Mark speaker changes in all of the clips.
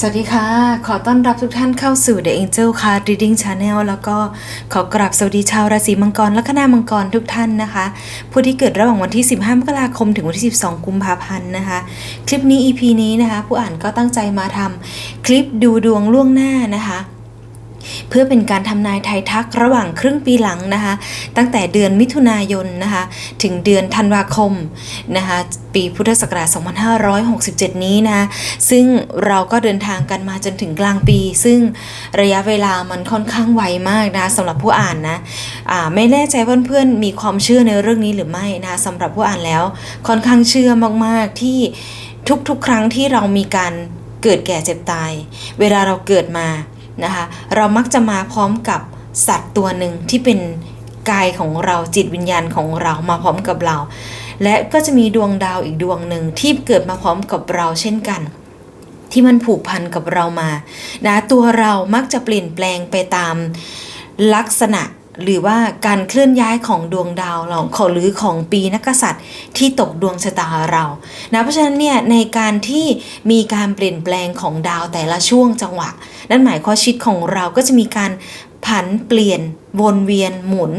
Speaker 1: สวัสดีค่ะ ขอต้อนรับทุกท่านเข้าสู่ The Angel Card Reading Channel แล้วก็ขอกราบสวัสดีชาวราศีมังกรและคณามังกรทุกท่านนะคะ ผู้ที่เกิดระหว่างวันที่ 15 มกราคมถึงวันที่ 12 กุมภาพันธ์นะคะ คลิปนี้ EP นี้นะคะ ผู้อ่านก็ตั้งใจมาทำคลิปดูดวงล่วงหน้านะคะ เพื่อเป็นการทำนายไทยทักระหว่างครึ่งปีหลังนะคะ ตั้งแต่เดือนมิถุนายนนะคะ ถึงเดือนธันวาคมนะคะ ปีพุทธศักราช 2567 นี้นะคะซึ่งเราก็เดินทางกันมาจนถึงกลางปี ซึ่งระยะเวลามันค่อนข้างไวมากนะสำหรับผู้อ่านนะอ่าไม่แน่ใจว่าเพื่อนๆมีความเชื่อในเรื่องนี้หรือไม่นะสำหรับผู้อ่านแล้ว ค่อนข้างเชื่อมากๆที่ทุกๆ ครั้งที่เรามีการเกิดแก่เจ็บตาย เวลาเราเกิดมา นะคะเรามักจะมาพร้อมกับสัตว์ตัวหนึ่งที่เป็นกายของเราจิตวิญญาณของเรามาพร้อมกับเรา และก็จะมีดวงดาวอีกดวงหนึ่งที่เกิดมาพร้อมกับเราเช่นกัน ที่มันผูกพันกับเรามานะตัวเรามักจะเปลี่ยนแปลงไปตามลักษณะ หรือว่าการเคลื่อนย้ายของดวงดาวเราของหรือของปีนักกษัตริย์ที่ตกดวงชะตาเรานะเพราะฉะนั้นเนี่ยในการที่มีการเปลี่ยนแปลงของดาวแต่ละช่วงจังหวะ นั่นหมายความชีวิตของเราก็จะมีการผันเปลี่ยนวนเวียนหมุน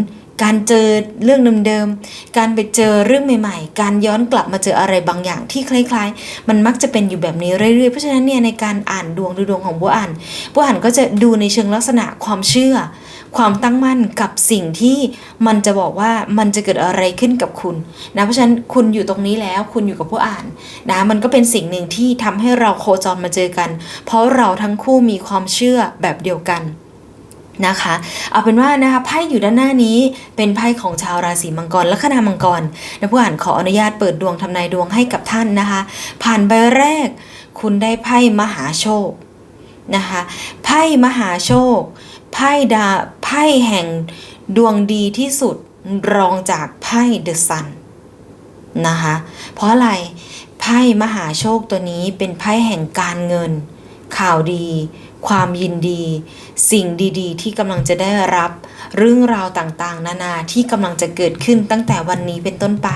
Speaker 1: การเจอเรื่องเดิมๆ การไปเจอเรื่องใหม่ๆ การย้อนกลับมาเจออะไรบางอย่างที่คล้ายๆ มันมักจะเป็นอยู่แบบนี้เรื่อยๆ เพราะฉะนั้นเนี่ยในการอ่านดวงดูดวงของบัวอ่านบัวอ่านก็จะดูในเชิงลักษณะความเชื่อ ความตั้งมั่นกับสิ่งที่มันจะบอกว่ามันจะเกิดอะไรขึ้นกับคุณนะเพราะฉะนั้นคุณอยู่ตรงนี้แล้วคุณอยู่กับผู้อ่านนะมันก็เป็นสิ่งหนึ่งที่ทำให้เราโคจรมาเจอกัน เพราะเราทั้งคู่มีความเชื่อแบบเดียวกันนะคะเอาเป็นว่านะคะไพ่อยู่ด้านหน้านี้เป็นไพ่ของชาวราศีมังกรและคณามังกรนะผู้อ่านขออนุญาตเปิดดวงทำนายดวงให้กับท่านนะคะ ผ่านใบแรก คุณได้ไพ่มหาโชคนะคะไพ่มหาโชค ไพ่ดาไพ่แห่งดวงดีที่สุดรองจากไพ่เดอะซันนะคะ เพราะอะไรไพ่มหาโชคตัวนี้เป็นไพ่แห่งการเงิน ข่าวดี ความยินดี สิ่งดีๆ ที่กำลังจะได้รับ เรื่องราวต่างๆ นานาที่กำลังจะเกิดขึ้นตั้งแต่วันนี้เป็นต้นไป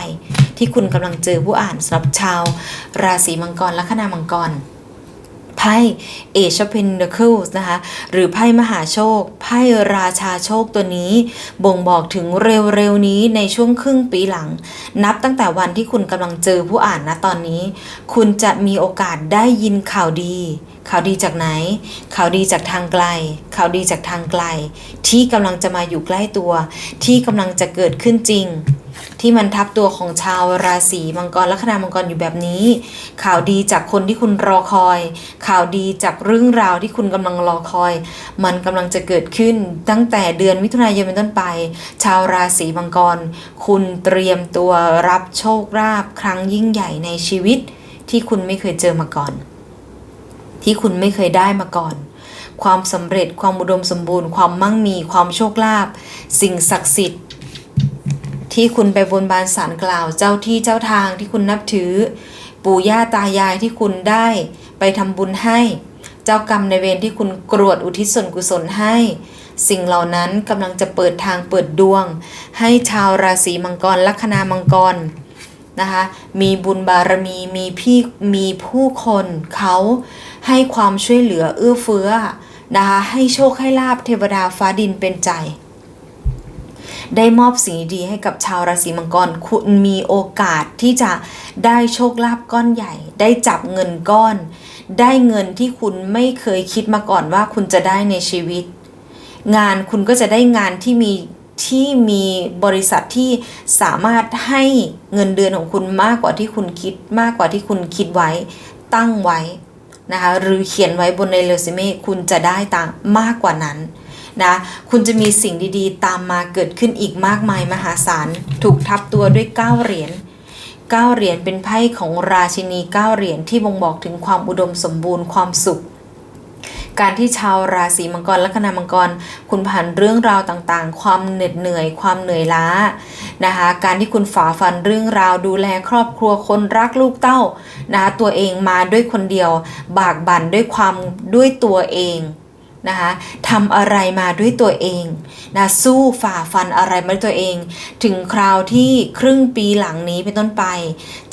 Speaker 1: ที่คุณกำลังเจอผู้อ่านสำหรับชาว ราศีมังกรและคณามังกร ไพ่เอชเพนเดคิลส์นะคะ หรือไพ่มหาโชค ไพ่ราชาโชคตัวนี้ บ่งบอกถึงเร็วๆนี้ในช่วงครึ่งปีหลัง นับตั้งแต่วันที่คุณกำลังเจอผู้อ่านนะตอนนี้ คุณจะมีโอกาสได้ยินข่าวดี ข่าวดีจากไหน ข่าวดีจากทางไกล ข่าวดีจากทางไกล ที่กำลังจะมาอยู่ใกล้ตัว ที่กำลังจะเกิดขึ้นจริง ที่มันทับตัวของชาวราศีมังกรและคณามังกรอยู่แบบนี้ ข่าวดีจากคนที่คุณรอคอย ข่าวดีจากเรื่องราวที่คุณกำลังรอคอย มันกำลังจะเกิดขึ้น ตั้งแต่เดือนมิถุนายนเป็นต้นไป ชาวราศีมังกร คุณเตรียมตัวรับโชคลาภครั้งยิ่งใหญ่ในชีวิต ที่คุณไม่เคยเจอมาก่อน ที่คุณไม่เคยได้มาก่อน ความสำเร็จความอุดมสมบูรณ์ ความมั่งมี ความโชคลาภสิ่งศักดิ์สิทธิ์ ที่คุณไปบนบานสารกล่าว เจ้าที่เจ้าทางที่คุณนับถือ ปู่ย่าตายายที่คุณได้ไปทำบุญให้ เจ้ากรรมในเวรที่คุณกรวดอุทิศส่วนกุศลให้ สิ่งเหล่านั้นกำลังจะเปิดทางเปิดดวง ให้ชาวราศีมังกรลัคนามังกรนะคะมีบุญบารมีมีพี่มีผู้คนเขา ให้ความช่วยเหลือเอื้อเฟื้อนะคะให้โชคให้ลาบเทวดาฟ้าดินเป็นใจ ได้มอบสิ่งดีให้กับชาวราศีมังกรคุณมีโอกาสที่จะได้โชคลาภก้อนใหญ่ ได้จับเงินก้อน ได้เงินที่คุณไม่เคยคิดมาก่อนว่าคุณจะได้ในชีวิต งานคุณก็จะได้งานที่มีที่มีบริษัทที่สามารถให้เงินเดือนของคุณมากกว่าที่คุณคิดมากกว่าที่คุณคิดไว้ตั้งไว้ นะคะหรือเขียนไว้บนในเรซูเม่คุณจะได้ตามมากกว่านั้นนะคุณจะมีสิ่งดีๆ ตามมาเกิดขึ้นอีกมากมายมหาศาล ถูกทับตัวด้วยเก้าเหรียญเก้าเหรียญเป็นไพ่ของราชินีเก้าเหรียญที่บ่งบอกถึงความอุดมสมบูรณ์ความสุข การที่ชาวราศีมังกรและคณามังกร คุณผ่านเรื่องราวต่างๆ ความเหน็ดเหนื่อย ความเหนื่อยล้านะคะการที่คุณฝ่าฟันเรื่องราวดูแลครอบครัวคนรักลูกเต้านะคะตัวเองมาด้วยคนเดียว บากบั่นด้วยความด้วยตัวเอง นะคะทำอะไรมาด้วยตัวเองนะสู้ฝ่าฟันอะไรมาด้วยตัวเอง ถึงคราวที่ครึ่งปีหลังนี้เป็นต้นไป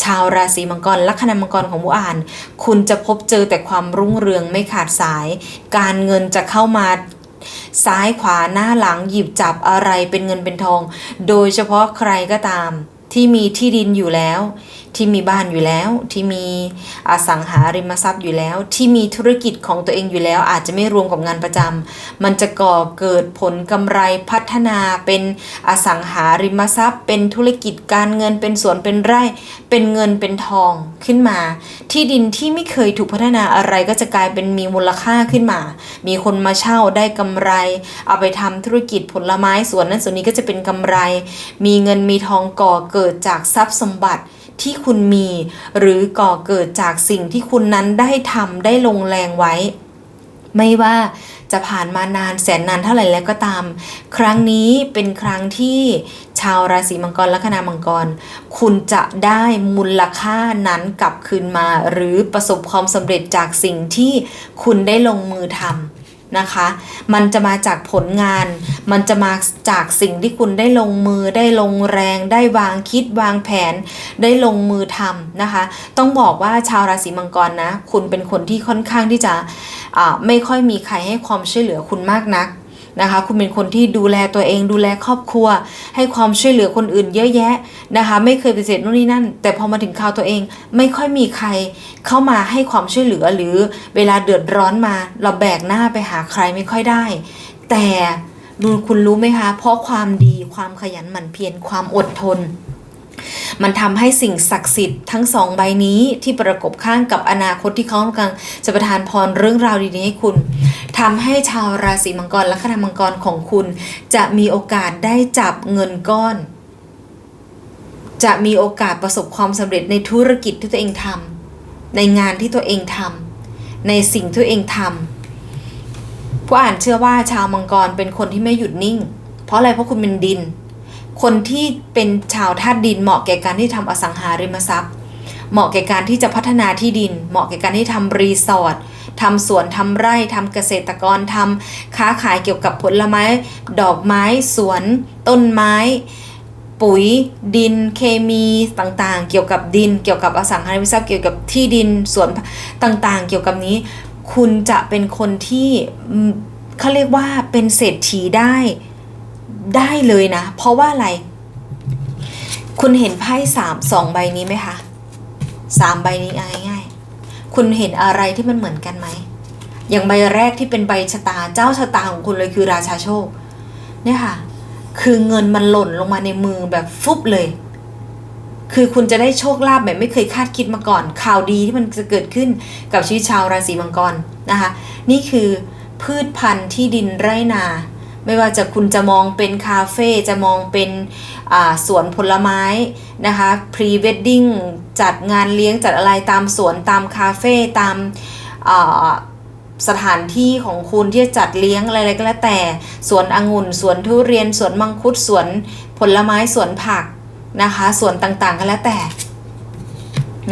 Speaker 1: ชาวราศีมังกรลัคนามังกรของผู้อ่าน คุณจะพบเจอแต่ความรุ่งเรืองไม่ขาดสาย การเงินจะเข้ามาซ้ายขวาหน้าหลังหยิบจับอะไรเป็นเงินเป็นทอง โดยเฉพาะใครก็ตามที่มีที่ดินอยู่แล้วที่มีบ้านอยู่แล้ว ที่มีอสังหาริมทรัพย์อยู่แล้ว ที่มีธุรกิจของตัวเองอยู่แล้ว อาจจะไม่รวมกับงานประจำมันจะก่อเกิดผลกำไรพัฒนาเป็นอสังหาริมทรัพย์ เป็นธุรกิจการเงินเป็นสวนเป็นไร่ เป็นเงินเป็นทองขึ้นมา ที่ดินที่ไม่เคยถูกพัฒนาอะไรก็จะกลายเป็นมีมูลค่าขึ้นมา มีคนมาเช่าได้กำไร เอาไปทำธุรกิจผลไม้สวนนั้นสวนนี้ก็จะเป็นกำไร มีเงินมีทองก่อเกิดจากทรัพย์สมบัติ ที่คุณมี หรือก่อเกิดจากสิ่งที่คุณนั้นได้ทำได้ลงแรงไว้ ไม่ว่าจะผ่านมานานแสนนานเท่าไหร่แล้วก็ตาม ครั้งนี้เป็นครั้งที่ชาวราศีมังกรและคณามังกร คุณจะได้มูลค่านั้นกลับคืนมา หรือประสบความสำเร็จจากสิ่งที่คุณได้ลงมือทำ นะคะ มันจะมาจากผลงาน มันจะมาจากสิ่งที่คุณได้ลงมือ ได้ลงแรง ได้วางคิดวางแผน ได้ลงมือทำนะคะ ต้องบอกว่าชาวราศีมังกรนะ คุณเป็นคนที่ค่อนข้างที่จะไม่ค่อยมีใครให้ความช่วยเหลือคุณมากนัก นะคะ คุณเป็นคนที่ดูแลตัวเอง ดูแลครอบครัว ให้ความช่วยเหลือคนอื่นเยอะแยะนะคะ ไม่เคยปฏิเสธนู่นนี่นั่น แต่พอมาถึงคราวตัวเอง ไม่ค่อยมีใครเข้ามาให้ความช่วยเหลือหรือเวลาเดือดร้อนมา เราแบกหน้าไปหาใครไม่ค่อยได้ แต่ดูคุณรู้ไหมคะ เพราะความดีความขยันหมั่นเพียรความอดทน มันทำให้สิ่งศักดิ์สิทธิ์ทั้งสองใบนี้ที่ประกบข้างกับอนาคตที่เขากำลังจะประทานพรเรื่องราวดีๆให้คุณทำให้ชาวราศีมังกรและคณามังกรของคุณ จะมีโอกาสได้จับเงินก้อน จะมีโอกาสประสบความสำเร็จในธุรกิจที่ตัวเองทำในงานที่ตัวเองทำในสิ่งที่ตัวเองทำผู้อ่านเชื่อว่าชาวมังกรเป็นคนที่ไม่หยุดนิ่ง เพราะอะไรเพราะคุณเป็นดิน คนที่เป็นชาวธาตุดินเหมาะแก่การที่ทำอสังหาริมทรัพย์ เหมาะแก่การที่จะพัฒนาที่ดิน เหมาะแก่การที่ทำรีสอร์ททำสวนทำไร่ทำเกษตรกรทำค้าขายเกี่ยวกับผลไม้ ดอกไม้ สวน ต้นไม้ ปุ๋ย ดิน เคมีต่างๆ เกี่ยวกับดิน เกี่ยวกับอสังหาริมทรัพย์เกี่ยวกับที่ดินสวนต่างๆ เกี่ยวกับนี้ คุณจะเป็นคนที่เขาเรียกว่าเป็นเศรษฐีได้ ได้เลยนะ เพราะว่าอะไร คุณเห็นไพ่สามสองใบนี้ไหมคะสามใบนี้เอาง่ายๆคุณเห็นอะไรที่มันเหมือนกันไหม อย่างใบแรกที่เป็นใบชะตาเจ้าชะตาของคุณเลยคือราชาโชค เนี่ยค่ะ คือเงินมันหล่นลงมาในมือแบบฟุบเลย คือคุณจะได้โชคลาภแบบไม่เคยคาดคิดมาก่อน ข่าวดีที่มันจะเกิดขึ้นกับชีวิตชาวราศีมังกรนะคะ นี่คือพืชพันธุ์ที่ดินไร่นา ไม่ว่าจะคุณจะมองเป็นคาเฟ่จะมองเป็นสวนผลไม้นะคะพรีเวดดิ้งจัดงานเลี้ยงจัดอะไรตามสวนตามคาเฟ่ตามสถานที่ของคุณที่จะจัดเลี้ยงอะไรก็แล้วแต่สวนองุ่นสวนทุเรียนสวนมังคุดสวนผลไม้สวนผักนะคะสวนต่างๆก็แล้วแต่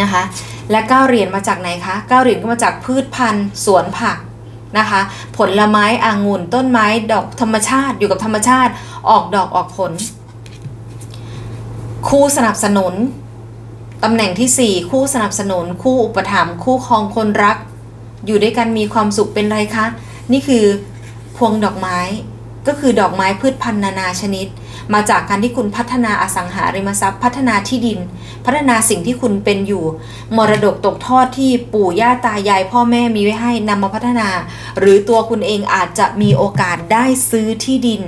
Speaker 1: นะคะและเก้าเหรียญมาจากไหนคะเก้าเหรียญก็มาจากพืชพันธุ์สวนผัก นะคะ ผลไม้องุ่นต้นไม้ดอกธรรมชาติอยู่กับธรรมชาติออกดอกออกผล คู่สนับสนุนตำแหน่งที่ 4 คู่สนับสนุน คู่อุปถัมภ์คู่ครองคนรัก อยู่ด้วยกันมีความสุขเป็นไรคะ นี่คือพวงดอกไม้ ก็คือดอกไม้พืชพันธุ์นานาชนิด มาจากการที่คุณพัฒนาอสังหาริมทรัพย์ พัฒนาที่ดิน พัฒนาสิ่งที่คุณเป็นอยู่ มรดกตกทอดที่ปู่ย่าตายายพ่อแม่มีไว้ให้นำมาพัฒนา หรือตัวคุณเองอาจจะมีโอกาสได้ซื้อที่ดิน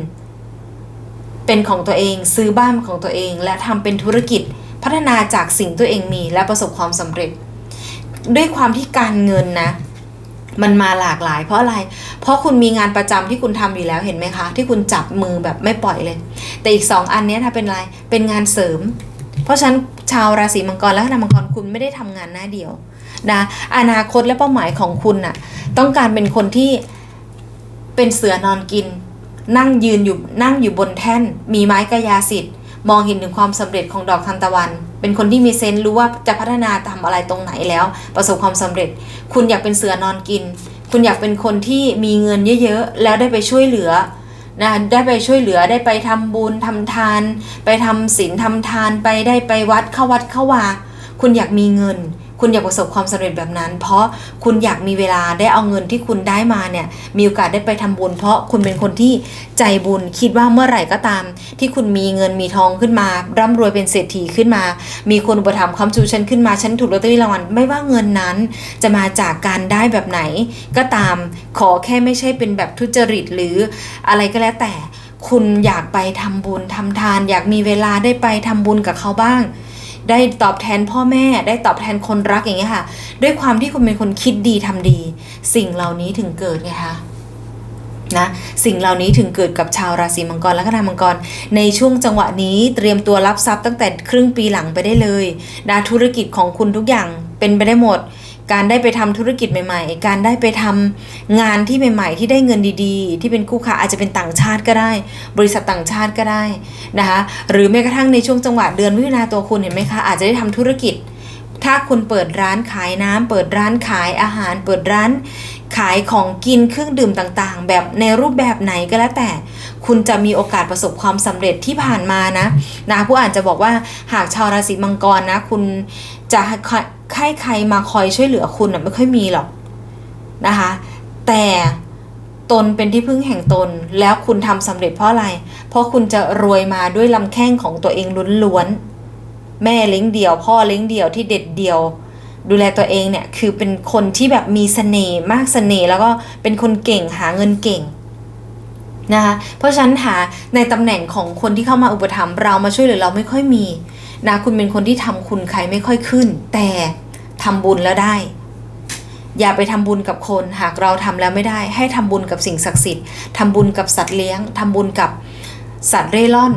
Speaker 1: เป็นของตัวเองซื้อบ้านของตัวเอง และทำเป็นธุรกิจ พัฒนาจากสิ่งตัวเองมีและประสบความสำเร็จ ด้วยความที่การเงินนะ มันมาหลากหลาย เพราะอะไร เพราะคุณมีงานประจำที่คุณทำอยู่แล้วเห็นไหมคะ ที่คุณจับมือแบบไม่ปล่อยเลย แต่อีกสองอันนี้ถ้าเป็นอะไรเป็นงานเสริม เพราะฉะนั้นชาวราศีมังกรและคณะมังกรคุณไม่ได้ทำงานหน้าเดียวนะอนาคตและเป้าหมายของคุณน่ะต้องการเป็นคนที่เป็นเสือนอนกิน นั่งยืนอยู่นั่งอยู่บนแท่น มีไม้กายาสิทธิ์ มองเห็นถึงความสำเร็จของดอกทานตะวัน เป็นคนที่มีเซนส์รู้ว่าจะพัฒนาทำอะไรตรงไหนแล้ว ประสบความสำเร็จ คุณอยากเป็นเสือนอนกิน คุณอยากเป็นคนที่มีเงินเยอะๆ แล้วได้ไปช่วยเหลือนะได้ไปช่วยเหลือได้ไปทำบุญทำทาน ไปทำศีลทำทานไปได้ไปวัดเข้าวัดเข้าวาคุณอยากมีเงิน คุณอยากประสบความสำเร็จแบบนั้น เพราะคุณอยากมีเวลาได้เอาเงินที่คุณได้มาเนี่ยมีโอกาสได้ไปทำบุญ เพราะคุณเป็นคนที่ใจบุญคิดว่าเมื่อไหร่ก็ตาม ที่คุณมีเงินมีทองขึ้นมา ร่ำรวยเป็นเศรษฐีขึ้นมา มีคนอุปถัมภ์คำชูฉันขึ้นมาฉันถูกลอตเตอรี่รางวัลไม่ว่าเงินนั้น จะมาจากการได้แบบไหน ก็ตามขอแค่ไม่ใช่เป็นแบบทุจริตหรืออะไรก็แล้วแต่คุณอยากไปทำบุญทำทาน อยากมีเวลาได้ไปทำบุญกับเขาบ้าง ได้ตอบแทนพ่อแม่ ได้ตอบแทนคนรักอย่างเงี้ยค่ะ ด้วยความที่คุณเป็นคนคิดดีทำดี สิ่งเหล่านี้ถึงเกิดไงคะนะสิ่งเหล่านี้ถึงเกิดกับชาวราศีมังกรและคณะมังกร ในช่วงจังหวะนี้เตรียมตัวรับทรัพย์ตั้งแต่ครึ่งปีหลังไปได้เลยนะธุรกิจของคุณทุกอย่างเป็นไปได้หมด การได้ไปทำธุรกิจใหม่ๆ การได้ไปทำงานที่ใหม่ ๆ ที่ได้เงินดีๆ ที่เป็นคู่ค้าอาจจะเป็นต่างชาติก็ได้ บริษัทต่างชาติก็ได้นะคะหรือแม้กระทั่งในช่วงจังหวะเดือนมิถุนาตัวคุณเห็นไหมคะอาจจะได้ทำธุรกิจ ถ้าคุณเปิดร้านขายน้ำเปิดร้านขายอาหาร เปิดร้าน ขายของกินเครื่องดื่มต่างๆ แบบในรูปแบบไหนก็แล้วแต่ คุณจะมีโอกาสประสบความสำเร็จที่ผ่านมานะนะผู้อ่านจะบอกว่าหากชาวราศีมังกรนะ คุณจะให้ใครมาคอยช่วยเหลือคุณนะไม่ค่อยมีหรอกนะคะ แต่ตนเป็นที่พึ่งแห่งตนแล้วคุณทำสำเร็จเพราะอะไร เพราะคุณจะรวยมาด้วยลำแข้งของตัวเองล้วนๆ แม่เลี้ยงเดี่ยว พ่อเลี้ยงเดี่ยวที่เด็ดเดี่ยว ดูแลตัวเองเนี่ยคือเป็นคนที่แบบมีเสน่ห์มากเสน่ห์แล้วก็เป็นคนเก่งหาเงินเก่งนะคะเพราะฉะนั้นหาในตำแหน่งของคนที่เข้ามาอุปถัมภ์เรามาช่วยเหลือเราไม่ค่อยมีนะคุณเป็นคนที่ทำคุณใครไม่ค่อยขึ้น แต่ทำบุญแล้วได้ อย่าไปทำบุญกับคน หากเราทำแล้วไม่ได้ ให้ทำบุญกับสิ่งศักดิ์สิทธิ์ทำบุญกับสัตว์เลี้ยงทำบุญกับสัตว์เร่ร่อน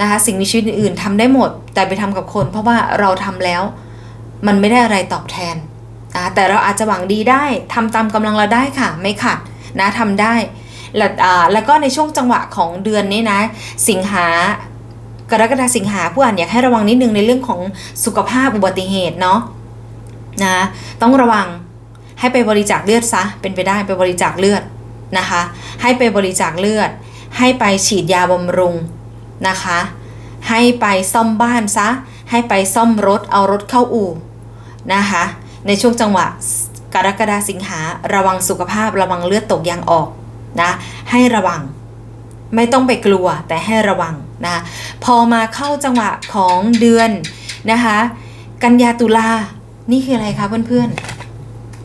Speaker 1: นะคะสิ่งมีชีวิตอื่นๆทำได้หมด แต่ไปทำกับคน เพราะว่าเราทำแล้วมันไม่ได้อะไรตอบแทนนะแต่เราอาจจะหวังดีได้ทำตามกำลังเราได้ค่ะ ไม่ขัดนะทำได้แล้วแล้วก็ในช่วงจังหวะของเดือนนี้นะ สิงหากรกฎาสิงหาผู้อ่านอยากให้ระวังนิดนึงในเรื่องของสุขภาพอุบัติเหตุเนาะนะต้องระวังให้ไปบริจาคเลือดซะเป็นไปได้ไปบริจาคเลือดนะคะ ให้ไปบริจาคเลือด ให้ไปฉีดยาบำรุง นะคะ ให้ไปซ่อมบ้านซะ ให้ไปซ่อมรถเอารถเข้าอู่นะคะ ในช่วงจังหวะกรกฎาสิงหาระวังสุขภาพระวังเลือดตกยางออกนะให้ระวัง ไม่ต้องไปกลัวแต่ให้ระวังนะพอมาเข้าจังหวะของเดือนนะคะ กันยาตุลานี่คืออะไรคะเพื่อน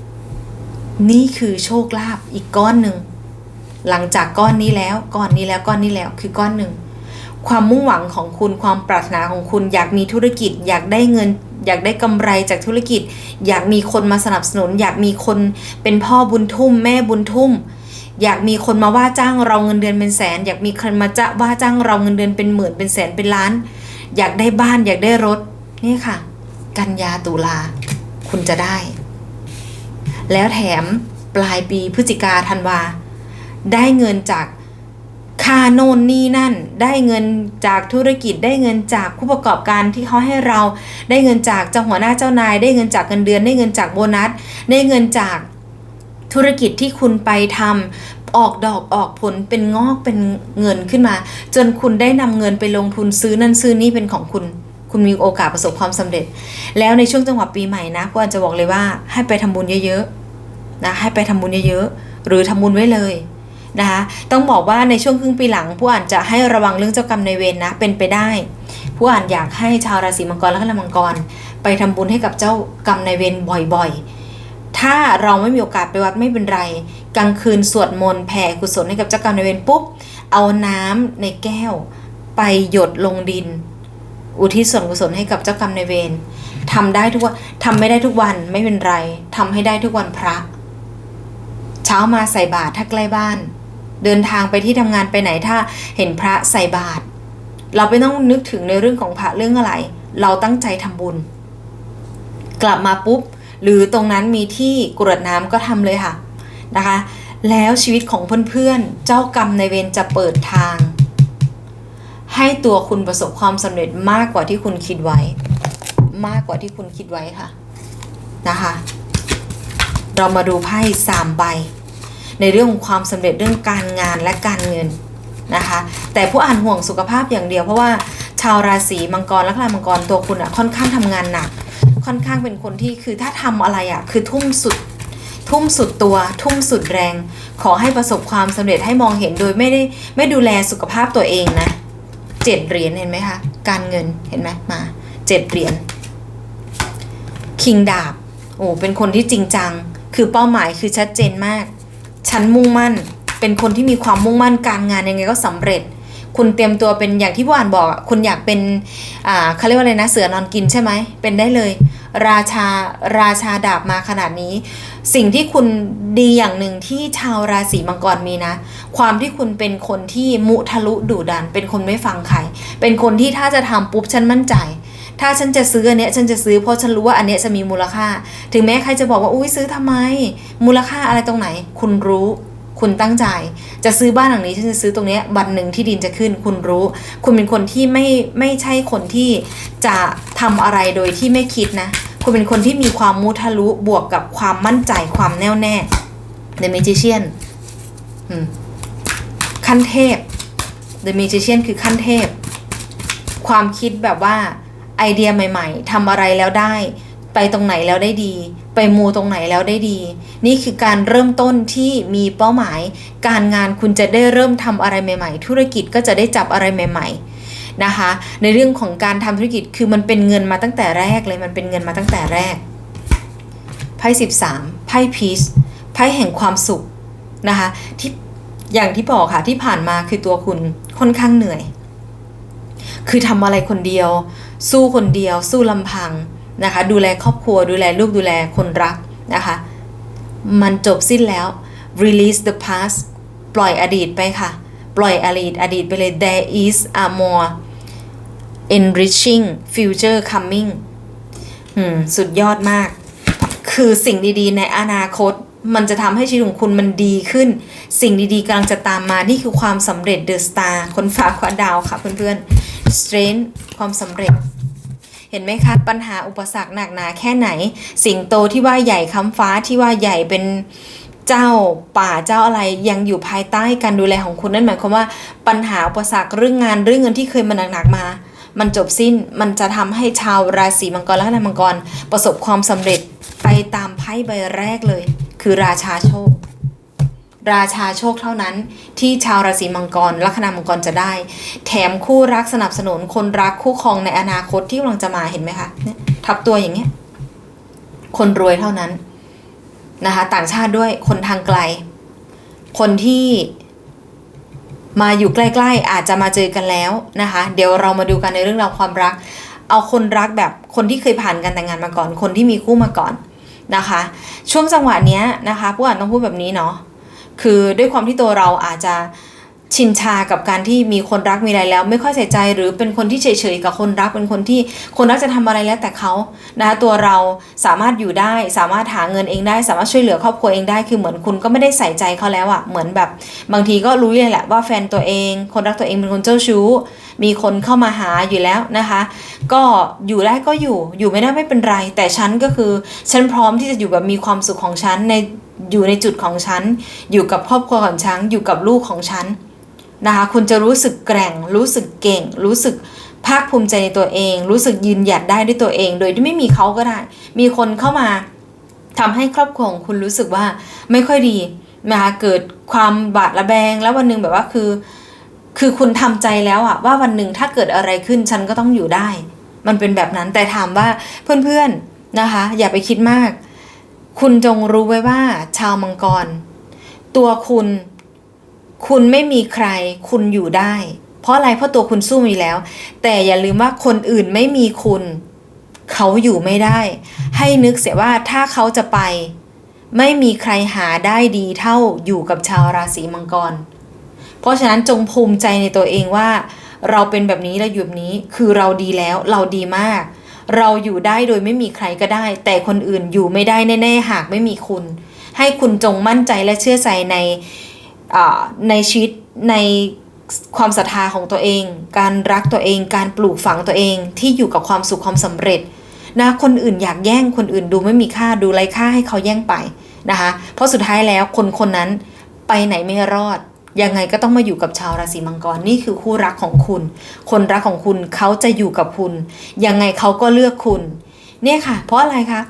Speaker 1: ๆ นี่คือโชคลาภอีกก้อนหนึ่งหลังจากก้อนนี้แล้วก้อนนี้แล้วก้อนนี้แล้วคือก้อนหนึ่ง ความมุ่งหวังของคุณความปรารถนาของคุณ อยากมีธุรกิจ อยากได้เงิน อยากได้กำไรจากธุรกิจ อยากมีคนมาสนับสนุน อยากมีคนเป็นพ่อบุญทุ่ม แม่บุญทุ่ม อยากมีคนมาว่าจ้างเราเงินเดือนเป็นแสน อยากมีคนมาจะว่าจ้างเราเงินเดือนเป็นหมื่นเป็นแสนเป็นล้าน อยากได้บ้าน อยากได้รถนี่ค่ะ กันยาตุลาคุณจะได้ แล้วแถมปลายปีพฤศจิกาธันวาได้เงินจาก ค่าโน่นนี่นั่น ได้เงินจากธุรกิจได้เงินจากผู้ประกอบการที่เขาให้เราได้เงินจากเจ้าหัวหน้าเจ้านาย ได้เงินจากเงินเดือน ได้เงินจากโบนัส ได้เงินจากธุรกิจที่คุณไปทำออกดอกออกผลเป็นงอกเป็นเงินขึ้นมา จนคุณได้นำเงินไปลงทุนซื้อนั่นซื้อนี่เป็นของคุณ คุณมีโอกาสประสบความสำเร็จ แล้วในช่วงจังหวะปีใหม่นะก็อาจจะบอกเลยว่าให้ไปทำบุญเยอะๆนะให้ไปทำบุญเยอะๆหรือทำบุญไว้เลย นะคะต้องบอกว่าในช่วงครึ่งปีหลัง ผู้อ่านจะให้ระวังเรื่องเจ้ากรรมในายเวรนนะเป็นไปได้ ผู้อ่านอยากให้ชาวราศีมังกรและคณะมังกร ไปทำบุญให้กับเจ้ากรรมในายเวรบ่อยๆ ถ้าเราไม่มีโอกาสไปวัดไม่เป็นไรกลางคืนสวดมนต์แผ่กุศลให้กับเจ้ากรรมนายเวรปุ๊บเอาน้ำในแก้ว ไปหยดลงดิน อุทิศส่วนกุศลให้กับเจ้ากรรมนายเวรทำได้ทุกวันทำไม่ได้ทุกวันไม่เป็นไรทำให้ได้ทุกวันพระ เช้ามาใส่บาตรถ้าใกล้บ้าน เดินทางไปที่ทำงานไปไหนถ้าเห็นพระใส่บาตรเราไม่ต้องนึกถึงในเรื่องของพระเรื่องอะไร เราตั้งใจทำบุญ กลับมาปุ๊บ หรือตรงนั้นมีที่กรวดน้ำก็ทำเลยค่ะนะคะ แล้วชีวิตของเพื่อนๆ เจ้ากรรมในเวรจะเปิดทาง ให้ตัวคุณประสบความสำเร็จมากกว่าที่คุณคิดไว้ มากกว่าที่คุณคิดไว้ค่ะนะคะ เรามาดูไพ่สามใบ ในเรื่องของความสำเร็จเรื่องการงานและการเงินนะคะ แต่ผู้อ่านห่วงสุขภาพอย่างเดียว เพราะว่าชาวราศีมังกรและคลามังกรตัวคุณอะค่อนข้างทำงานหนัก ค่อนข้างเป็นคนที่คือถ้าทำอะไรอะคือทุ่มสุด ทุ่มสุดตัว ทุ่มสุดแรง ขอให้ประสบความสำเร็จให้มองเห็นโดยไม่ได้ไม่ดูแลสุขภาพตัวเองนะเจ็ดเหรียญเห็นไหมคะการเงินเห็นไหมมาเจ็ดเหรียญคิงดาบโอ้เป็นคนที่จริงจัง คือเป้าหมายคือชัดเจนมาก ฉันมุ่งมั่น เป็นคนที่มีความมุ่งมั่นการงานยังไงก็สำเร็จ คุณเตรียมตัวเป็นอย่างที่ผู้อ่านบอกคุณอยากเป็นอ่าเขาเรียกว่าอะไรนะเสือนอนกินใช่ไหมเป็นได้เลย ราชาราชาดาบมาขนาดนี้ สิ่งที่คุณดีอย่างหนึ่งที่ชาวราศีมังกรมีนะ ความที่คุณเป็นคนที่มุทะลุดุดัน เป็นคนไม่ฟังใครเป็นคนที่ถ้าจะทำปุ๊บฉันมั่นใจ ถ้าฉันจะซื้ออันเนี้ยฉันจะซื้อเพราะฉันรู้ว่าอันเนี้ยจะมีมูลค่า ถึงแม้ใครจะบอกว่าอุ้ยซื้อทำไม มูลค่าอะไรตรงไหน คุณรู้คุณตั้งใจ จะซื้อบ้านหลังนี้ฉันจะซื้อตรงเนี้ยวันหนึ่งที่ดินจะขึ้น คุณรู้ คุณเป็นคนที่ไม่ไม่ใช่คนที่จะทำอะไรโดยที่ไม่คิดนะ คุณเป็นคนที่มีความมุทะลุบวกกับความมั่นใจความแน่วแน่ The Magician ขั้นเทพ The Magician คือขั้นเทพ ความคิดแบบว่า ไอเดียใหม่ ๆทำอะไรแล้วได้ ไปตรงไหนแล้วได้ดี ไปมูตรงไหนแล้วได้ดี นี่คือการเริ่มต้นที่มีเป้าหมาย การงานคุณจะได้เริ่มทำอะไรใหม่ ๆ ธุรกิจก็จะได้จับอะไรใหม่ ๆนะคะในเรื่องของการทำธุรกิจคือมันเป็นเงินมาตั้งแต่แรกเลยมันเป็นเงินมาตั้งแต่แรกไพ่สิบสามไพ่พีชไพ่แห่งความสุขนะคะที่อย่างที่บอกค่ะที่ผ่านมาคือตัวคุณค่อนข้างเหนื่อย คือทำอะไรคนเดียว สู้คนเดียว สู้ลำพังนะคะ ดูแลครอบครัว ดูแลลูกดูแลคนรักนะคะ มันจบสิ้นแล้ว release the past ปล่อยอดีตไปค่ะ ปล่อยอดีตอดีตไปเลย there is a more enriching future coming สุดยอดมาก คือสิ่งดีๆ ในอนาคต มันจะทำให้ชีวิตของคุณมันดีขึ้น สิ่งดีๆกำลังจะตามมา นี่คือความสำเร็จ The Star คนฟ้าขวาดาวค่ะเพื่อนๆ Strength ความสำเร็จ เห็นไหมคะ ปัญหาอุปสรรคหนักหนาแค่ไหน สิ่งโตที่ว่าใหญ่ค้ำฟ้าที่ว่าใหญ่เป็นเจ้าป่าเจ้าอะไรยังอยู่ภายใต้การดูแลของคุณนั่นหมายความว่าปัญหาอุปสรรคเรื่องงานเรื่องเงินที่เคยมาหนักๆมา มันจบสิ้นมันจะทำให้ชาวราศีมังกรและนมังกร ประสบความสำเร็จไปตามไพ่ใบแรกเลย คือราชาโชค ราชาโชคเท่านั้น ที่ชาวราศีมังกรลัคนามังกรจะได้ แถมคู่รักสนับสนุนคนรักคู่ครองในอนาคตที่กำลังจะมาเห็นไหมคะเนี่ยทับตัวอย่างเงี้ยคนรวยเท่านั้นนะคะต่างชาติด้วยคนทางไกล คนที่มาอยู่ใกล้ๆ อาจจะมาเจอกันแล้วนะคะ เดี๋ยวเรามาดูกันในเรื่องราวความรัก เอาคนรักแบบคนที่เคยผ่านการแต่งงานมาก่อน คนที่มีคู่มาก่อน นะคะ ช่วงจังหวะเนี้ยนะคะผู้อ่านต้องพูดแบบนี้เนาะคือด้วยความที่ตัวเราอาจจะชินชากับการที่มีคนรักมีอะไรแล้ว ไม่ค่อยใส่ใจหรือเป็นคนที่เฉยๆกับคนรักเป็นคนที่คนรักจะทำอะไรแล้วแต่เขานะคะตัวเราสามารถอยู่ได้ สามารถหาเงินเองได้ สามารถช่วยเหลือครอบครัวเองได้คือเหมือนคุณก็ไม่ได้ใส่ใจเขาแล้วอะเหมือนแบบ บางทีก็รู้เลยแหละว่าแฟนตัวเอง คนรักตัวเองเป็นคนเจ้าชู้ มีคนเข้ามาหาอยู่แล้วนะคะ ก็อยู่ได้ก็อยู่อยู่ไม่ได้ไม่เป็นไร แต่ฉันก็คือฉันพร้อมที่จะอยู่แบบมีความสุขของฉันในอยู่ในจุดของฉัน อยู่กับครอบครัวของฉันอยู่กับลูกของฉันนะคะคุณจะรู้สึกแกร่ง รู้สึกเก่ง รู้สึกภาคภูมิใจในตัวเอง รู้สึกยืนหยัดได้ด้วยตัวเอง โดยที่ไม่มีเขาก็ได้ มีคนเข้ามาทำให้ครอบครัวของคุณรู้สึกว่าไม่ค่อยดีนะคะเกิดความบาดระแบงแล้ววันหนึ่งแบบว่าคือ คือคุณทำใจแล้วอะว่าวันหนึ่งถ้าเกิดอะไรขึ้นฉันก็ต้องอยู่ได้ มันเป็นแบบนั้นแต่ถามว่าเพื่อนๆนะคะ อย่าไปคิดมาก คุณจงรู้ไว้ว่า ชาวมังกร ตัวคุณ คุณไม่มีใคร คุณอยู่ได้ เพราะอะไรเพราะตัวคุณสู้มีแล้ว แต่อย่าลืมว่าคนอื่นไม่มีคุณ เขาอยู่ไม่ได้ ให้นึกเสียว่าถ้าเขาจะไป ไม่มีใครหาได้ดีเท่าอยู่กับชาวราศีมังกร เพราะฉะนั้นจงภูมิใจในตัวเองว่า เราเป็นแบบนี้เราอยู่แบบนี้คือเราดีแล้วเราดีมาก เราอยู่ได้โดยไม่มีใครก็ได้ แต่คนอื่นอยู่ไม่ได้แน่ๆหากไม่มีคุณ ให้คุณจงมั่นใจและเชื่อใจในในชีวิตในความศรัทธาของตัวเอง การรักตัวเอง การปลูกฝังตัวเองที่อยู่กับความสุขความสำเร็จนะคนอื่นอยากแย่งคนอื่นดูไม่มีค่าดูไร้ค่าให้เขาแย่งไปนะคะเพราะสุดท้ายแล้วคนคนนั้นไปไหนไม่รอด ยังไงก็ต้องมาอยู่กับชาวราศีมังกรนี่คือคู่รักของคุณ คนรักของคุณเขาจะอยู่กับคุณ ยังไงเขาก็เลือกคุณ เนี่ยค่ะ เพราะอะไรคะ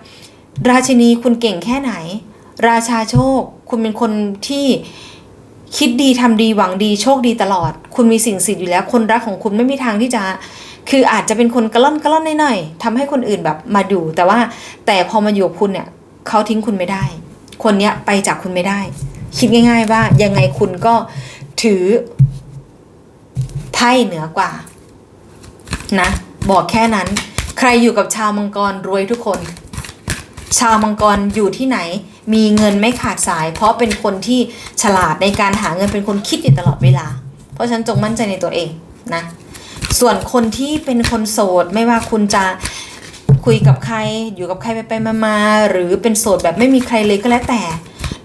Speaker 1: ราชินีคุณเก่งแค่ไหน ราชาโชค คุณเป็นคนที่คิดดีทำดีหวังดีโชคดีตลอด คุณมีสิ่งสิทธิ์อยู่แล้ว คนรักของคุณไม่มีทางที่จะ คืออาจจะเป็นคนกระล่อนกระล่อนหน่อยๆทำให้คนอื่นแบบมาดูแต่ว่าแต่พอมาอยู่กับคุณเนี่ยเขาทิ้งคุณไม่ได้ คนเนี้ยไปจากคุณไม่ได้ คิดง่าย ๆ ว่ายังไงคุณก็ถือไพ่เหนือกว่า นะ บอกแค่นั้น ใครอยู่กับชาวมังกรรวยทุกคน ชาวมังกรอยู่ที่ไหน มีเงินไม่ขาดสาย เพราะเป็นคนที่ฉลาดในการหาเงินเป็นคนคิดอยู่ตลอดเวลา เพราะฉันจงมั่นใจในตัวเองนะ ส่วนคนที่เป็นคนโสดไม่ว่าคุณจะคุยกับใครอยู่กับใครไปไปมามาหรือเป็นโสดแบบไม่มีใครเลยก็แล้วแต่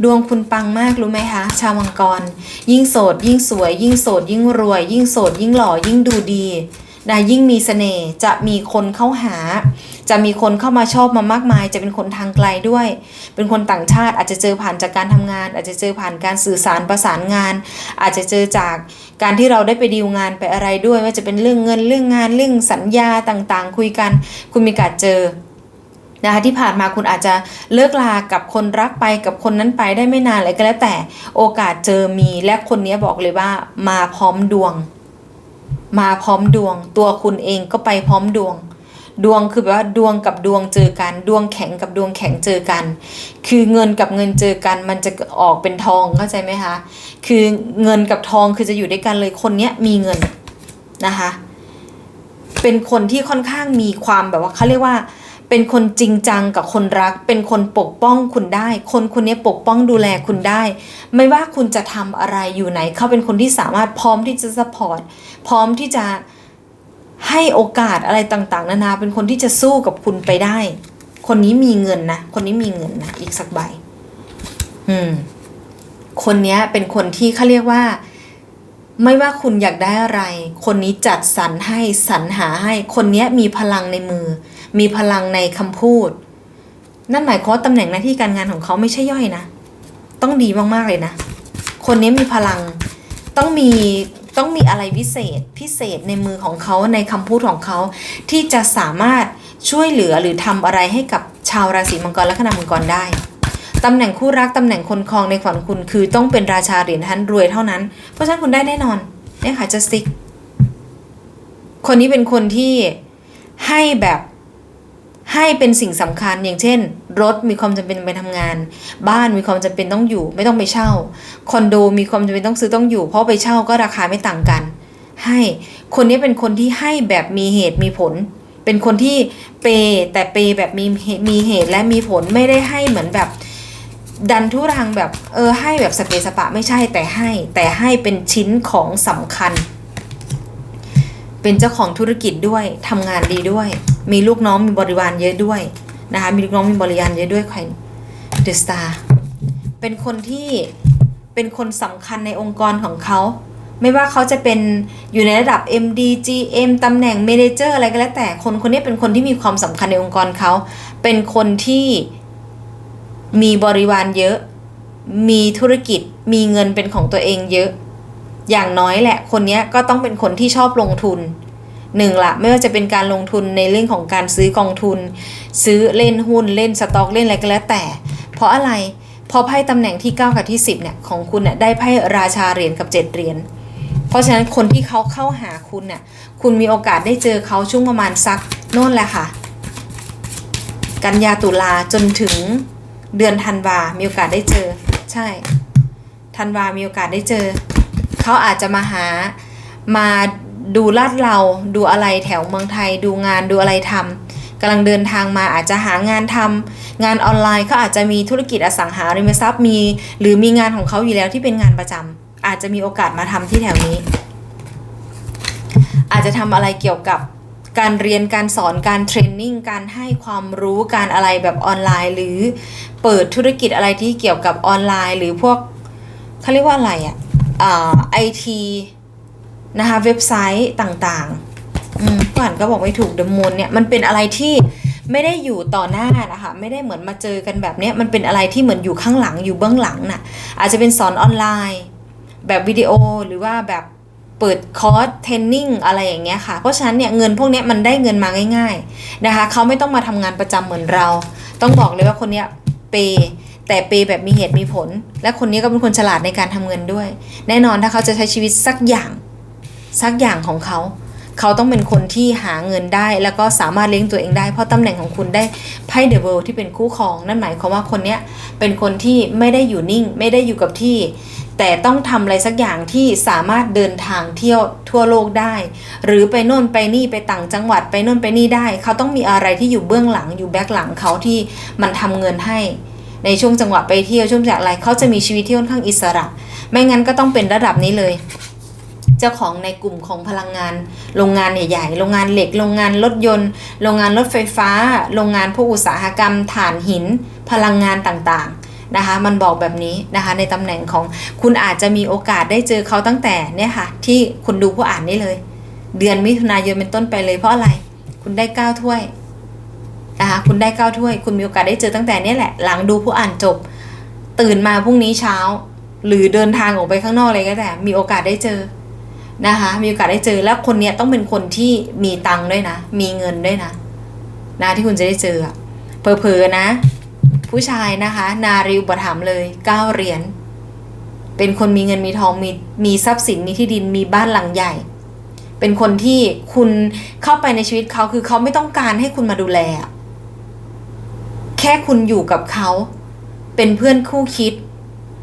Speaker 1: ดวงคุณปังมากรู้ไหมคะ ชาวมังกร ยิ่งโสด ยิ่งสวย ยิ่งโสด ยิ่งรวย ยิ่งโสด ยิ่งหล่อ ยิ่งดูดีนะยิ่งมีเสน่ห์จะมีคนเข้าหา จะมีคนเข้ามาชอบมามากมาย จะเป็นคนทางไกลด้วย เป็นคนต่างชาติอาจจะเจอผ่านจากการทำงาน อาจจะเจอผ่านการสื่อสารประสานงาน อาจจะเจอจากการที่เราได้ไปดีลงานไปอะไรด้วย ว่าจะเป็นเรื่องเงินเรื่องงานเรื่องสัญญาต่างๆ คุยกัน คุณมีโอกาสเจอ นะคะที่ผ่านมาคุณอาจจะเลิกลากับคนรักไปกับคนนั้นไปได้ไม่นานอะไรก็แล้วแต่โอกาสเจอมีและคนนี้บอกเลยว่ามาพร้อมดวง มาพร้อมดวง ตัวคุณเองก็ไปพร้อมดวง ดวงคือแบบว่าดวงกับดวงเจอกัน ดวงแข็งกับดวงแข็งเจอกัน คือเงินกับเงินเจอกัน มันจะออกเป็นทองเข้าใจไหมคะคือเงินกับทองคือจะอยู่ด้วยกันเลยคนเนี้ยมีเงินนะคะเป็นคนที่ค่อนข้างมีความแบบว่าเขาเรียกว่า เป็นคนจริงจังกับคนรัก เป็นคนปกป้องคุณได้ คนคนนี้ปกป้องดูแลคุณได้ ไม่ว่าคุณจะทำอะไรอยู่ไหน เขาเป็นคนที่สามารถพร้อมที่จะสปอร์ตพร้อมที่จะให้โอกาสอะไรต่างๆ นานา เป็นคนที่จะสู้กับคุณไปได้ คนนี้มีเงินนะ คนนี้มีเงินนะ อีกสักใบ อืม คนนี้เป็นคนที่เขาเรียกว่า ไม่ว่าคุณอยากได้อะไร คนนี้จัดสรรให้สรรหาให้ คนนี้มีพลังในมือ มีพลังในคำพูด นั่นหมายความว่าตำแหน่งหน้าที่การงานของเขาไม่ใช่ย่อยนะ ต้องดีมากๆเลยนะ คนนี้มีพลัง ต้องมีต้องมีอะไรพิเศษพิเศษในมือของเขาในคำพูดของเขา ที่จะสามารถช่วยเหลือหรือทำอะไรให้กับชาวราศีมังกรและคณะมังกรได้ตำแหน่งคู่รักตำแหน่งคนครองในฝันคุณคือต้องเป็นราชาเหรียญท่านรวยเท่านั้น เพราะฉะนั้นคุณได้แน่นอนเนี่ยค่ะ just stick คนนี้เป็นคนที่ให้แบบ ให้เป็นสิ่งสำคัญอย่างเช่น รถมีความจำเป็นไปทำงาน บ้านมีความจำเป็นต้องอยู่ ไม่ต้องไปเช่า คอนโดมีความจำเป็นต้องซื้อต้องอยู่ เพราะไปเช่าก็ราคาไม่ต่างกัน ให้คนนี้เป็นคนที่ให้แบบมีเหตุมีผล เป็นคนที่เปย์แต่เปย์แบบมีมีเหตุและมีผลไม่ได้ให้เหมือนแบบ ดันทุรังแบบเออให้แบบสเปซสปะไม่ใช่แต่ให้ แต่ให้เป็นชิ้นของสำคัญ เป็นเจ้าของธุรกิจด้วยทำงานดีด้วย มีลูกน้องมีบริวารเยอะด้วยนะคะมีลูกน้องมีบริวารเยอะด้วยใครเดอะสตาร์เป็นคนที่เป็นคนสำคัญในองค์กรของเขาไม่ว่าเขาจะเป็นอยู่ในระดับ MD GM ตำแหน่ง Manager อะไรก็แล้วแต่คนคนนี้เป็นคนที่มีความสำคัญในองค์กรเขา เป็นคนที่มีบริวารเยอะ มีธุรกิจ มีเงินเป็นของตัวเองเยอะ อย่างน้อยแหละ คนนี้ก็ต้องเป็นคนที่ชอบลงทุนหนึ่งละไม่ว่าจะเป็นการลงทุนในเรื่องของการซื้อกองทุน ซื้อเล่นหุ้นเล่นสต็อกเล่นอะไรก็แล้วแต่ เพราะอะไรพราะไพ่ตำแหน่งที่ 9 กับที่ 10เนี่ยของคุณเนี่ยได้ไพ่ราชาเหรียญกับ 7เหรียญเพราะฉะนั้นคนที่เขาเข้าหาคุณเนี่ยคุณมีโอกาสได้เจอเขาช่วงประมาณสักโน่นแหละค่ะ กันยาตุลาจนถึงเดือนธันวา มีโอกาสได้เจอ ใช่ธันวา มีโอกาสได้เจอ เขาอาจจะมาหามาดูลาดเราดูอะไรแถวเมืองไทย ดูงานดูอะไรทำกำลังเดินทางมาอาจจะหางานทำงานออนไลน์เขาอาจจะมีธุรกิจอสังหาริมทรัพย์มี หรือมีงานของเขาอยู่แล้วที่เป็นงานประจำอาจจะมีโอกาสมาทำที่แถวนี้ อาจจะทำอะไรเกี่ยวกับการเรียนการสอนการเทรนนิ่งการให้ความรู้การอะไรแบบออนไลน์ หรือเปิดธุรกิจอะไรที่เกี่ยวกับออนไลน์ หรือพวกเขาเรียกว่าอะไรอะ่ะ ไอทีนะคะเว็บไซต์ต่างๆก่อนก็บอกไม่ถูกเดมอนเนี่ยมันเป็นอะไรที่ไม่ได้อยู่ต่อหน้านะคะไม่ได้เหมือนมาเจอกันแบบเนี้ยมันเป็นอะไรที่เหมือนอยู่ข้างหลังอยู่เบื้องหลังน่ะอาจจะเป็นสอนออนไลน์ แบบวิดีโอหรือว่าแบบเปิดคอร์สเทรนนิ่งอะไรอย่างเงี้ยค่ะเพราะฉะนั้นเนี่ยเงินพวกเนี้ยมันได้เงินมาง่าย ๆนะคะเขาไม่ต้องมาทำงานประจำเหมือนเรา ต้องบอกเลยว่าคนเนี้ยเปย์ แต่เปแบบมีเหตุมีผล และคนนี้ก็เป็นคนฉลาดในการทำเงินด้วย แน่นอนถ้าเขาจะใช้ชีวิตสักอย่างสักอย่างของเขา เขาต้องเป็นคนที่หาเงินได้ แล้วก็สามารถเลี้ยงตัวเองได้ เพราะตำแหน่งของคุณได้ไพ่เดอะเวิลด์ที่เป็นคู่ครอง นั่นหมายความว่าคนเนี้ยเป็นคนที่ไม่ได้อยู่นิ่ง ไม่ได้อยู่กับที่ แต่ต้องทำอะไรสักอย่างที่สามารถเดินทางเที่ยวทั่วโลกได้ หรือไปโน่นไปนี่ไปต่างจังหวัดไปโน่นไปนี่ได้ เขาต้องมีอะไรที่อยู่เบื้องหลังอยู่แบ็คหลังเขาที่มันทำเงินให้ ในช่วงจังหวะไปเที่ยวช่วงจากอะไรเขาจะมีชีวิตที่ค่อนข้างอิสระ ไม่งั้นก็ต้องเป็นระดับนี้เลย เจ้าของในกลุ่มของพลังงาน โรงงานใหญ่ๆโรงงานเหล็ก โรงงานรถยนต์ โรงงานรถไฟฟ้า โรงงานพวกอุตสาหกรรมถ่านหิน พลังงานต่างๆนะคะ มันบอกแบบนี้นะคะ ในตำแหน่งของคุณอาจจะมีโอกาสได้เจอเขาตั้งแต่เนี่ยค่ะ ที่คุณดูผู้อ่านนี่เลย เดือนมิถุนายนเป็นต้นไปเลยเพราะอะไร คุณได้เก้าถ้วย นะคะคุณได้เก้าถ้วย คุณมีโอกาสได้เจอตั้งแต่นี้แหละ หลังดูผู้อ่านจบ ตื่นมาพรุ่งนี้เช้า หรือเดินทางออกไปข้างนอกเลยก็แต่ มีโอกาสได้เจอนะคะ มีโอกาสได้เจอแล้วคนเนี้ยต้องเป็นคนที่มีตังค์ด้วยนะ มีเงินด้วยนะนะที่คุณจะได้เจออะเพอๆนะ ผู้ชายนะคะ นาริวบถามเลยเก้าเหรียญเป็นคนมีเงินมีทองมีมีทรัพย์สินมีที่ดินมีบ้านหลังใหญ่ เป็นคนที่คุณเข้าไปในชีวิตเขาคือเขาไม่ต้องการให้คุณมาดูแล ค่คุณอยู่กับเขา เป็นเพื่อนคู่คิด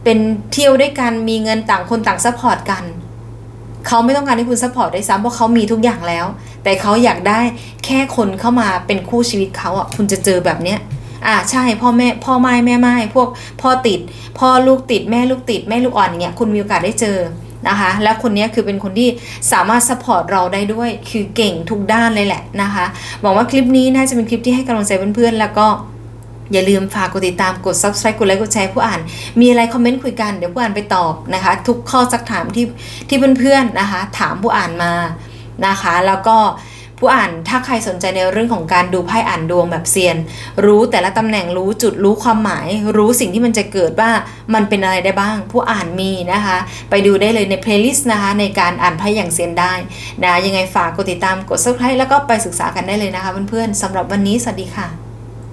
Speaker 1: เป็นเที่ยวด้วยกันมีเงินต่างคนต่างซัพพอร์ตกันเขาไม่ต้องการให้คุณซัพพอร์ตด้วยซ้ำเพราะเขามีทุกอย่างแล้ว แต่เขาอยากได้แค่คนเข้ามาเป็นคู่ชีวิตเขาอะคุณจะเจอแบบเนี้ยอ่าใช่พ่อแม่พ่อไม้แม่ไม้พวกพ่อติด พ่อลูกติดแม่ลูกติดแม่ลูกอ่อนอย่างเงี้ยคุณมีโอกาสได้เจอนะคะ แล้วคนนี้คือเป็นคนที่สามารถซัพพอร์ตเราได้ด้วยคือเก่งทุกด้านเลยแหละนะคะหวังว่าคลิปนี้น่าจะเป็นคลิปที่ให้กำลังใจเพื่อนๆแล้วก็ อย่าลืมฝากกดติดตามกด subscribe กดไลค์กดแชร์ผู้อ่าน มีอะไรคอมเมนต์คุยกันเดี๋ยวผู้อ่านไปตอบนะคะ ทุกข้อสักถามที่ที่เพื่อนๆนะคะ ถามผู้อ่านมานะคะ แล้วก็ผู้อ่านถ้าใครสนใจในเรื่องของการดูไพ่อ่านดวงแบบเซียน รู้แต่ละตำแหน่งรู้จุดรู้ความหมาย รู้สิ่งที่มันจะเกิดว่ามันเป็นอะไรได้บ้าง ผู้อ่านมีนะคะ ไปดูได้เลยในเพลย์ลิสต์นะคะในการอ่านไพ่อย่างเซียนได้นะยังไงฝากกดติดตามกด subscribe แล้วก็ไปศึกษากันได้เลยนะคะเพื่อนๆสำหรับวันนี้สวัสดีค่ะ